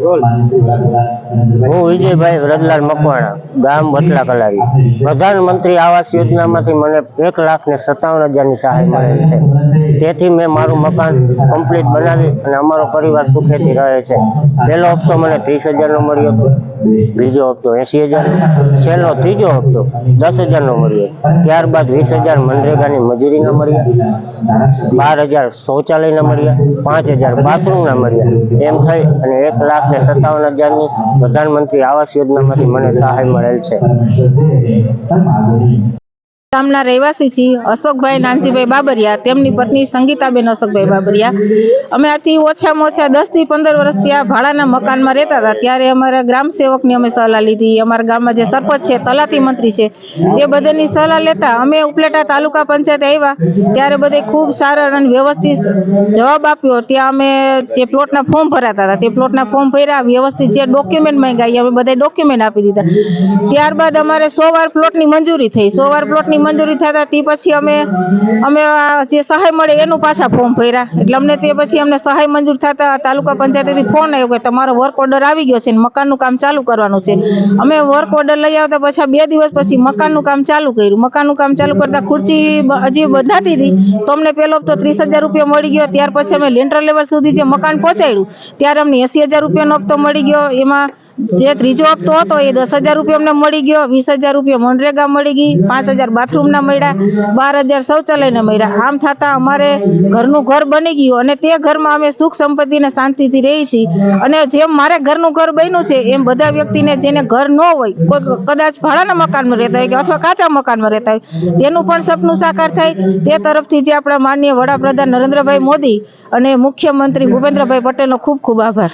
હું વિજયભાઈ વ્રજલાલ મકવાણા, ગામ વટલા કલાવી પ્રધાનમંત્રી આવાસ યોજનામાંથી મને એક લાખ ને સત્તાવન હજારની સહાય મળેલ છે. તેથી મેં મારું મકાન કમ્પ્લીટ બનાવી અને અમારો પરિવાર સુખેથી રહે છે. પહેલો હપ્તો મને ત્રીસ હજારનો મળ્યો હતો. બીજો હપ્તો એંસી હજાર. છેલ્લો, ત્રીજો હપ્તો દસ હજારનો મળ્યો. ત્યારબાદ વીસ હજાર મનરેગાની મજૂરીના મળ્યા. બાર હજાર શૌચાલયના મળ્યા. પાંચ હજાર બાથરૂમના મળ્યા. એમ થઈ અને એક લાખ ને સત્તાવન હજારની પ્રધાનમંત્રી આવાસ યોજનામાંથી મને સહાય મળેલ છે. ગામના રહેવાસી છીએ, અશોકભાઈ નાનજીભાઈ બાબરિયા, તેમની પત્ની સંગીતાબેન અશોકભાઈ બાબરિયા. અમે આથી ઓછામાં ઓછા દસથી પંદર વર્ષથી આ ભાડાના મકાનમાં રહેતા હતા. ત્યારે અમારા ગ્રામ સેવકની અમે સલાહ લીધી. અમારા ગામમાં જે સરપંચ છે, તલાટી મંત્રી છે તે બધાની સલાહ લેતા અમે ઉપલેટા તાલુકા પંચાયત આવ્યા. ત્યારે બધે ખૂબ સારા અને વ્યવસ્થિત જવાબ આપ્યો. ત્યાં અમે જે પ્લોટના ફોર્મ ભરાતા હતા, તે પ્લોટના ફોર્મ ભર્યા. વ્યવસ્થિત જે ડોક્યુમેન્ટ માંગ્યા અમે બધા ડોક્યુમેન્ટ આપી દીધા. ત્યારબાદ અમારે સો વાર પ્લોટની મંજૂરી થઈ. સો વાર પ્લોટની મંજૂરી થતા તે પછી અમે અમે જે સહાય મળે એનું પાછા ફોર્મ ભર્યા. એટલે અમને તે પછી અમને સહાય મંજૂર થતા તાલુકા પંચાયતથી ફોન આવ્યો કે તમારો વર્ક ઓર્ડર આવી ગયો છે ને મકાનનું કામ ચાલુ કરવાનું છે. અમે વર્ક ઓર્ડર લઈ આવતા પછી બે દિવસ પછી મકાનનું કામ ચાલુ કર્યું. મકાનનું કામ ચાલુ કરતા ખુરશી હજી બધાતી હતી, તો અમને પેલો તો ત્રીસ હજાર રૂપિયા મળી ગયો. ત્યાર પછી અમે લેન્ટર લેવલ સુધી જે મકાન પહોંચાડ્યું, ત્યારે અમને એસી હજાર રૂપિયાનો હપ્તો મળી ગયો. એમાં જે ત્રીજો હપ્તો હતો એ દસ હજાર રૂપિયા અમને મળી ગયો, વીસ હજાર રૂપિયા મનરેગા મળી ગઈ, પાંચ હજાર બાથરૂમના મળ્યા, બાર હજાર શૌચાલયના મળ્યા. આમ થતાં અમારે ઘરનું ઘર બની ગયું અને તે ઘરમાં અમે સુખ સંપત્તિ અને શાંતિથી રહી છીએ. અને જેમ મારે ઘરનું ઘર બન્યું છે, એમ બધા વ્યક્તિને જેને ઘર ન હોય, કોઈ કદાચ ભાડાના મકાનમાં રહેતા હોય કે અથવા કાચા મકાનમાં રહેતા હોય, તેનું પણ સપનું સાકાર થાય. તે તરફથી જે આપણા માનનીય વડાપ્રધાન નરેન્દ્રભાઈ મોદી અને મુખ્યમંત્રી ભૂપેન્દ્રભાઈ પટેલનો ખૂબ ખૂબ આભાર.